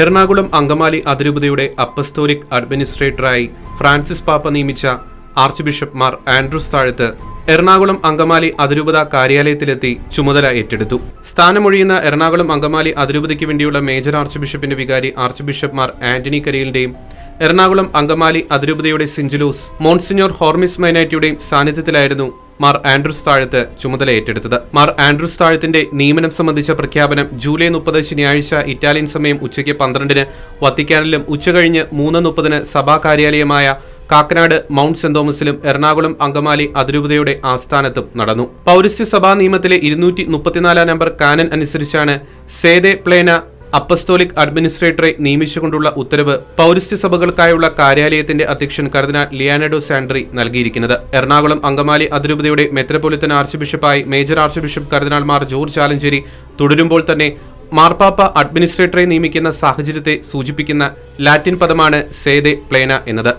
എറണാകുളം അങ്കമാലി അതിരൂപതയുടെ apostolic അഡ്മിനിസ്ട്രേറ്ററായി Francis പാപ്പ നിയമിച്ച ആർച്ച് ബിഷപ്പ് മാർ ആൻഡ്രൂസ് താഴത്ത് എറണാകുളം അങ്കമാലി അതിരൂപത കാര്യാലയത്തിലെത്തി ചുമതല ഏറ്റെടുത്തു. സ്ഥാനമൊഴിയുന്ന എറണാകുളം അങ്കമാലി അതിരൂപതയ്ക്ക് വേണ്ടിയുള്ള മേജർ ആർച്ച് ബിഷപ്പിന്റെ വികാരി ആർച്ച് ബിഷപ്പ് മാർ ആന്റണി കരിയലിന്റെയും എറണാകുളം അങ്കമാലി അതിരൂപതയുടെ സിഞ്ചുലൂസ് മോൺസിഞ്ഞോർ ഹോർമിസ് മൈനാറ്റിയുടെയും സാന്നിധ്യത്തിലായിരുന്നു മാർ ആൻഡ്രൂസ് താഴത്ത് ചുമതല ഏറ്റെടുത്തത്. മാർ ആൻഡ്രൂസ് താഴത്തിന്റെ നിയമനം സംബന്ധിച്ച പ്രഖ്യാപനം ജൂലൈ മുപ്പത് ശനിയാഴ്ച ഇറ്റാലിയൻ സമയം ഉച്ചയ്ക്ക് പന്ത്രണ്ടിന് വത്തിക്കാനിലും ഉച്ചകഴിഞ്ഞ് മൂന്ന് മുപ്പതിന് സഭാ കാര്യാലയമായ കാക്കനാട് മൗണ്ട് സെന്റ് തോമസിലും എറണാകുളം അങ്കമാലി അതിരൂപതയുടെ ആസ്ഥാനത്തും നടന്നു. പൗരസ്ത്യ സഭാ നിയമത്തിലെ ഇരുന്നൂറ്റി മുപ്പത്തിനാലാം നമ്പർ കാനൻ അനുസരിച്ചാണ് സേദെ പ്ലേന അപ്പസ്തോലിക് അഡ്മിനിസ്ട്രേറ്ററെ നിയമിച്ചുകൊണ്ടുള്ള ഉത്തരവ് പൗരസ്ത്യ സഭകൾക്കായുള്ള കാര്യാലയത്തിന്റെ അധ്യക്ഷൻ കർദിനാൾ ലിയാനഡോ സാൻഡ്രി നൽകിയിരിക്കുന്നത്. എറണാകുളം അങ്കമാലി അതിരൂപതയുടെ മെത്രപൊലിത്തൻ ആർച്ച് ബിഷപ്പായി മേജർ ആർച്ച് ബിഷപ്പ് കർദിനാൾമാർ ജോർജ് ആലഞ്ചേരി തുടരുമ്പോൾ തന്നെ മാർപ്പാപ്പ അഡ്മിനിസ്ട്രേറ്ററെ നിയമിക്കുന്ന സാഹചര്യത്തെ സൂചിപ്പിക്കുന്ന ലാറ്റിൻ പദമാണ് സേദെ പ്ലേന എന്നത്.